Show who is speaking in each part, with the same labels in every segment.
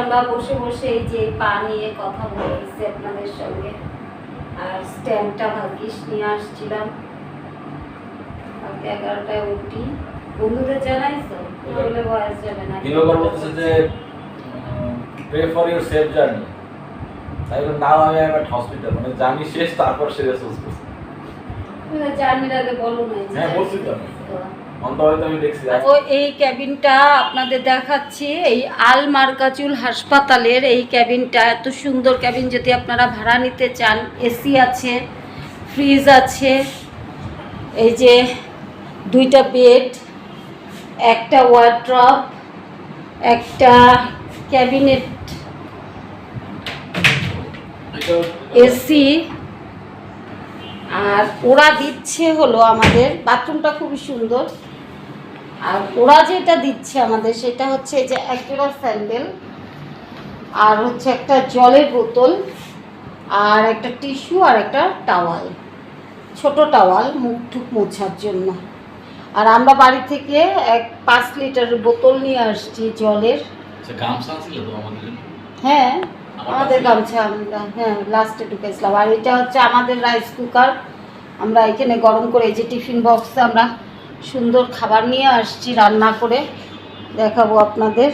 Speaker 1: আমরা বসে বসে এই যে পা নিয়ে কথা বলতেছি আপনাদের সঙ্গে। আর স্ট্যান্ডটা ভাগ্যিস নিয়ে আসছিলাম। কালকে এগারোটায় উঠি। বন্ধুদের জানাইছো? বলে বয়স যাবে না
Speaker 2: pray for your safe journey তাই বলে নাও আমি হসপিটাল মানে জার্নি শেষ তারপর ইউজ করছি
Speaker 1: জার্নির আগে বলো না
Speaker 2: হ্যাঁ বলছি তো।
Speaker 1: ও এই ক্যাবিনটা আপনাদের দেখাচ্ছি এই আল মার্কাচুল হাসপাতালের এই ক্যাবিনটা এত সুন্দর ক্যাবিন যদি আপনারা ভাড়া নিতে চান এসি আছে ফ্রিজ আছে এই যে দুইটা বেড একটা ওয়ার্ড্রপ একটা ক্যাবিনেট এসি আর ওরা দিচ্ছে হলো আমাদের বাথরুমটা খুবই সুন্দর। আর ওরা যেটা দিচ্ছে আমাদের সেটা হচ্ছে যে একজোড়া স্যান্ডেল আর হচ্ছে একটা জলের বোতল আর একটা টিস্যু আর একটা টাওয়াল। ছোট টাওয়াল মুখ টুক মোছার জন্য। আর আমরা বাড়ি থেকে এক পাঁচ লিটার বোতল নিয়ে আসছি জলের।
Speaker 2: আচ্ছা
Speaker 1: হ্যাঁ আমাদের গামছা আমরা হ্যাঁ লাস্টে ঢুকেছিলাম। আর এটা হচ্ছে আমাদের রাইস কুকার আমরা এখানে গরম করে যে টিফিন বক্সে আমরা সুন্দর খাবার নিয়ে আসছি রান্না করে। দেখাবো আপনাদের।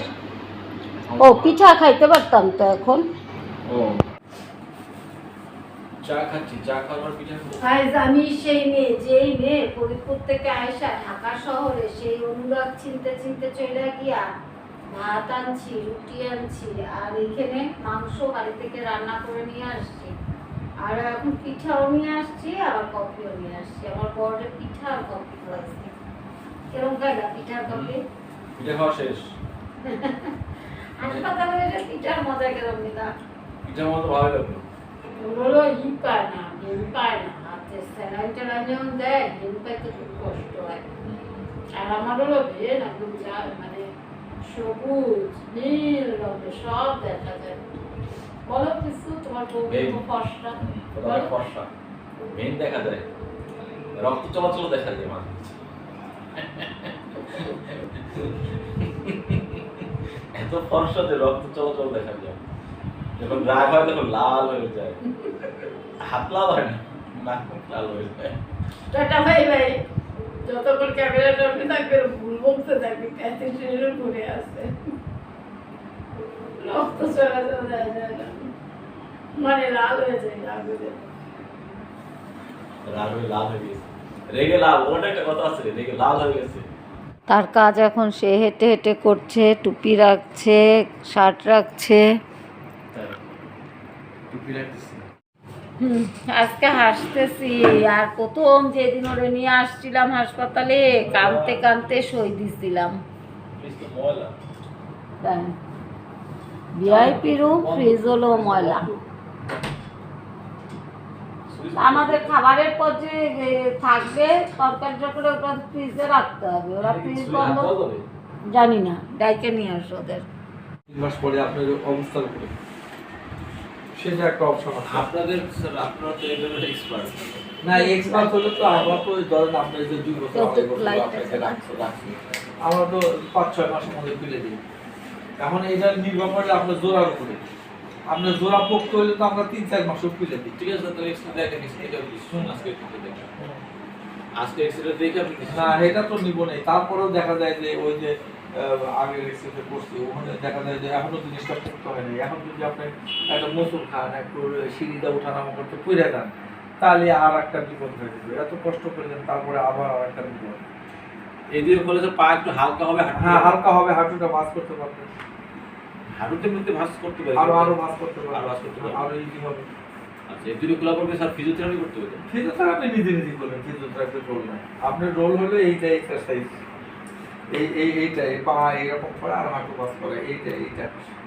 Speaker 1: ও পিঠা খাইতে পারতাম তো এখন।
Speaker 2: ও। চা খাচ্ছি চা খাবার পিঠা খাব।
Speaker 1: গাইজ আমি সেই মেয়ে যেই মেয়ে ফরিদপুর থেকে আয়সা ঢাকা শহরে সেই অনুরাগ চিনতে চিনতে চলে গিয়া ভাত আনছি রুটি আনছি আর এখানে মাংস বাড়ি থেকে রান্না করে নিয়ে আসছি। আর এখন পিঠাও নিয়ে আসছি আবার কফিও নিয়ে আসছি। আমার বড়দের পিঠা আর কফি খাওয়াইছি কিরম খাইলা পিঠা আর কফি?
Speaker 2: পিঠা খাওয়া শেষ।
Speaker 1: হাসপাতালে এসে পিঠার মজা কেরম নিলাম
Speaker 2: পিঠা মতো ভালো লাগল।
Speaker 1: হলো ই পায় না ঘেম পায় না। হাতে স্যালাইন ট্যালাইন যেমন দেয় ঘেম পাইতে খুব কষ্ট হয়। আর আমার হলো ভেন একদম যা মানে সবুজ নীল রঙের সব দেখা যায়। বলো কিছু তোমার বউ ফর্সা।
Speaker 2: তোমার ফর্সা। মেন দেখা যায়। রক্ত চলাচল দেখা যায় মাঝে। এত ফর্সা যে রক্ত চলাচল দেখা যায়। যখন রাগ হয় তখন লাল হয়ে যায়। হাত লাল হয় না? নাক লাল হয়ে যায়।
Speaker 1: টাটা ভাই ভাই যতক্ষণ ক্যামেরাটা আপনি থাকবে ভুল বলতে থাকবে। শরীরে ঘুরে আসে রক্ত চলাচল মানে লাল হয়ে যায়। রাগুলে
Speaker 2: হয়ে লাল হয়ে গেছে। রেগে লাল ওটা একটা কথা আছে রেগে লাল হয়ে গেছে।
Speaker 1: তার কাজ এখন সে হেঁটে হেঁটে করছে টুপি রাখছে শার্ট রাখছে। আজকে হাসতেছি আর প্রথম যেদিন ওরে নিয়ে আসছিলাম হাসপাতালে কানতে কানতে সই দিছিলাম। ভিআইপি রুম ফ্রিজ হলো ময়লা। আমাদের খাবারের পর যে থাকবে তরকারি টরকারি ওটা ফ্রিজে রাখতে হবে। ওরা ফ্রিজ বন্ধ জানি না ডাইকে নিয়ে আসো ওদের।
Speaker 3: তিন মাস পরে আপনার অবস্থার উপরে সেটা একটা অপশন আছে
Speaker 2: আপনাদের স্যার আপনারা তো এই ব্যাপারে এক্সপার্ট
Speaker 3: না এক্সপার্ট হলে তো আমরা তো ধরেন আপনার যে দুই বছর আমরা তো পাঁচ ছয় মাসের মধ্যে তুলে দিই। এখন এটা নির্ভর করে আপনার জোড়ার উপরে আপনার জোড়া পোক্ত হলে তো আমরা তিন চার মাসও তুলে দিই।
Speaker 2: ঠিক আছে তাহলে এক্সরে দেখেন এক্সরে দেখে আপনি শুনুন আজকে একটু দেখেন। আজকে এক্সরে দেখে আপনি
Speaker 3: না এটা তো নিব নেই। তারপরেও দেখা যায় যে ওই যে আগের এক্সেসে করছি ওখানে দেখা যায় যে এখনও জিনিসটা পোক্ত হয় নাই। এখন যদি আপনি একটা মসুর খান একটু সিঁড়িটা উঠানামা করতে পুড়ে যান তাহলে আর একটা বিপদ হয়ে যাবে। এত কষ্ট করলেন তারপরে আবার আর একটা বিপদ।
Speaker 2: এদিকে বলে যে পা একটু হালকা হবে হাঁটু
Speaker 3: হ্যাঁ হালকা হবে হাঁটুটা মাছ করতে পারবেন
Speaker 2: হাঁটুতে মধ্যে ভাঁজ করতে পারি
Speaker 3: আরও আরও মাছ করতে
Speaker 2: আরও
Speaker 3: পারবেন
Speaker 2: ভাঁজ করতে পারবেন
Speaker 3: আরও ইজি হবে।
Speaker 2: আচ্ছা এই দুটো খোলা করবে স্যার ফিজিওথেরাপি করতে হবে
Speaker 3: ফিজিওথেরাপি নিজে নিজে করবেন ফিজিওথেরাপি রোল না আপনার রোল হলো এইটা এক্সারসাইজ এই এই এইটা এই পা এরকম করে আর হাঁটু মাছ করে এইটা এইটা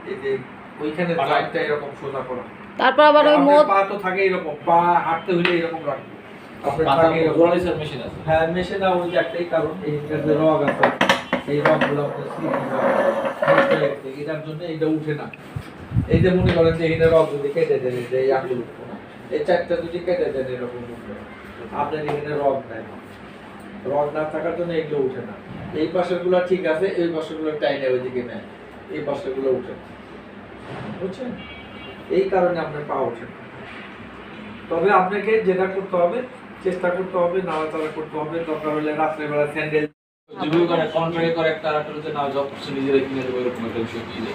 Speaker 3: এই যে ওইখানে জয়েন্টটা এরকম সোজা করা।
Speaker 1: তারপর আবার ওই মোদ
Speaker 3: পা তো থাকে এরকম পা হাঁটতে হলে এরকম রাখবে হ্যাঁ মেশে না ওই একটাই কারণ এই যে রগ আছে এই রগগুলো হয়ে। এটার জন্য উঠে না। এই যে মনে করেন যে এখানে রগ যদি কেটে দেন এই আঙুল এই চারটা যদি কেটে দেন এরকম আপনার এখানে রগ নাই। রগ না থাকার জন্য এগুলো উঠে না। এই পাশেরগুলো ঠিক আছে এই টাইনে ওইদিকে নেয়। এই উঠে না। বুঝছেন? এই কারণে আপনার পা ওঠে না। তবে আপনাকে যেটা করতে হবে চেষ্টা করতে হবে, নাড়াচাড়া করতে হবে। দরকার হলে রাত্রেবেলা স্যান্ডেল
Speaker 4: একটা নিজেরা কিনে দেবো, এরকম একটা বিষয় কি যে?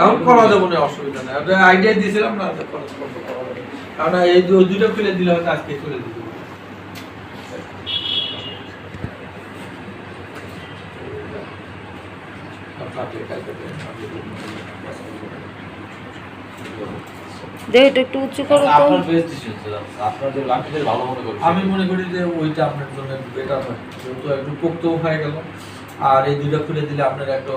Speaker 3: এখন করা না, অসুবিধা নেই। আইডিয়া দিয়েছিলাম না করা। কারণ এই দু- দুইটা খুলে দিলে হয়তো আজকে খুলে দিতে
Speaker 1: দেহটা একটু উঁচু করো তো।
Speaker 4: আপনার বেস্ট ডিসিশন আপনার যে আমি ভালো মনে করি
Speaker 3: আমি মনে করি যে ওইটা আপনার জন্য বেটার হয়। যেহেতু একটু পোক্তও হয়ে গেল। আর এই দুইটা খুলে দিলে আপনার একটু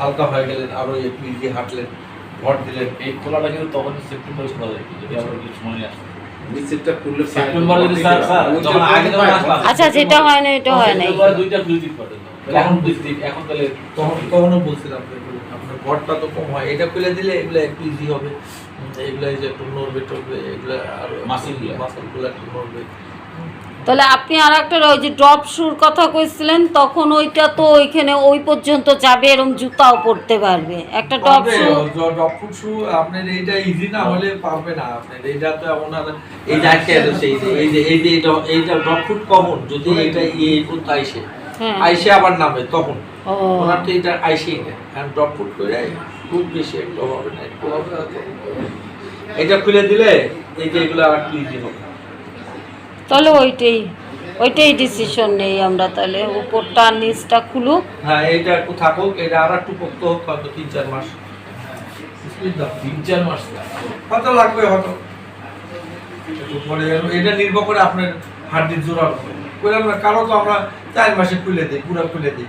Speaker 3: হালকা হয়ে গেলেন আরও একটু ইজি হাঁটলেন ভর দিলেন।
Speaker 4: এই খোলাটা কিন্তু তখন সেপ্টেম্বরে খোলা যায় যদি আবার কিছু সময় নিয়ে আসে আসলাম।
Speaker 1: আচ্ছা যেটা হয় না এটা হয়
Speaker 4: পারতেন এখন দুই দিন এখন তাহলে
Speaker 3: তখন তখনও বলছিলাম ভরটা তো কম হয়। এটা খুলে দিলে এগুলো একটু ইজি হবে। এগুলো যে একটু নড়বে টড়বে এগুলো আর
Speaker 4: Muscle-গুলো।
Speaker 3: মাসলগুলো একটু নড়বে।
Speaker 1: তাহলে আপনি আর একটা ওই যে ড্রপ শুর কথা কইছিলেন তখন ওইটা তো ওইখানে ওই পর্যন্ত যাবে এরকম জুতাও পড়তে পারবে। একটা drop shoe
Speaker 3: dog food shoe আপনার এইটা ইজি না হলে পারবে না আপনার। এইটা তো এমন আর এই যে আটকে আছে সেই যে এই যে এই যে এইটা এইটা ডগ ফুড কমন যদি এটা ইয়ে করতে আইসে।
Speaker 1: হ্যাঁ।
Speaker 3: আইসে আবার নামে তখন। ওনার তো এটা আইসেই না কারণ ডগ ফুড করে খুব বেশি একটু হবে না একটু হবে। এটা খুলে দিলে এই যে এগুলো আর ইজি হবে
Speaker 1: তাহলে ওইটাই ওইটাই ডিসিশন নেই আমরা তাহলে। উপরটা নিচটা খুলুক।
Speaker 3: হ্যাঁ এইটা একটু থাকুক এটা আর একটু পোক্ত হোক হয়তো তিন চার মাস।
Speaker 4: তিন চার মাস
Speaker 3: হয়তো লাগবে হয়তো। পরে এটা নির্ভর করে আপনার হাড্ডির উপরে বললাম না কারও তো আমরা চার মাসে খুলে দিই পুরো খুলে দিই।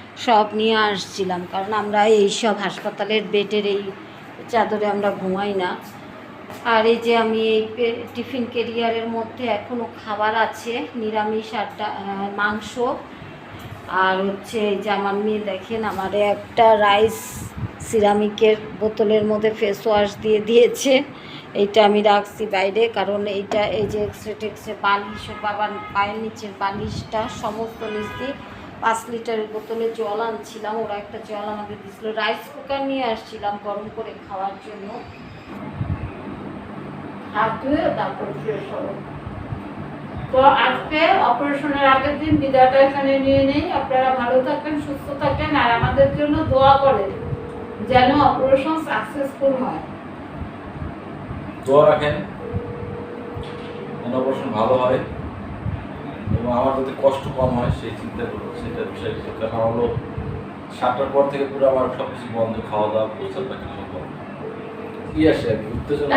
Speaker 1: সব নিয়ে আসছিলাম, কারণ আমরা এই সব হাসপাতালের বেডের এই চাদরে আমরা ঘুমাই না। আর এই যে আমি এই টিফিন কেরিয়ারের মধ্যে এখনও খাবার আছে, নিরামিষ আর মাংস। আর হচ্ছে এই যে আমার মেয়ে দেখেন, আমার একটা রাইস সিরামিকের বোতলের মধ্যে ফেস ওয়াশ দিয়ে দিয়েছে। এইটা আমি রাখছি বাইরে, কারণ এইটা এই যে এক্সরে টেক্সরে বালিশ, বাবার পায়ের নিচের বালিশটা সমস্ত নিচ দিয়ে পাঁচ লিটারের বোতলে জল আনছিলাম ওরা একটা জল আমাকে দিয়েছিল রাইস কুকার নিয়ে আসছিলাম গরম করে খাওয়ার জন্য। হাত ধুয়ে তারপর ফ্রেশ হব তো আজকে অপারেশনের আগের দিন বিদায়টা এখানে নিয়ে নেই। আপনারা ভালো থাকেন সুস্থ থাকেন আর আমাদের জন্য দোয়া করেন যেন অপারেশন সাকসেসফুল হয়।
Speaker 4: দোয়া রাখেন অপারেশন ভালো হয়। এবং আমার যাতে কষ্ট কম হয় সেই চিন্তা করব সেটা বিষয় কারণ হলো সাতটার পর থেকে পুরো আমার সব কিছু বন্ধ খাওয়া দাওয়া প্রচার পারছি সব বন্ধ। কি আসে আর কি? উত্তেজনা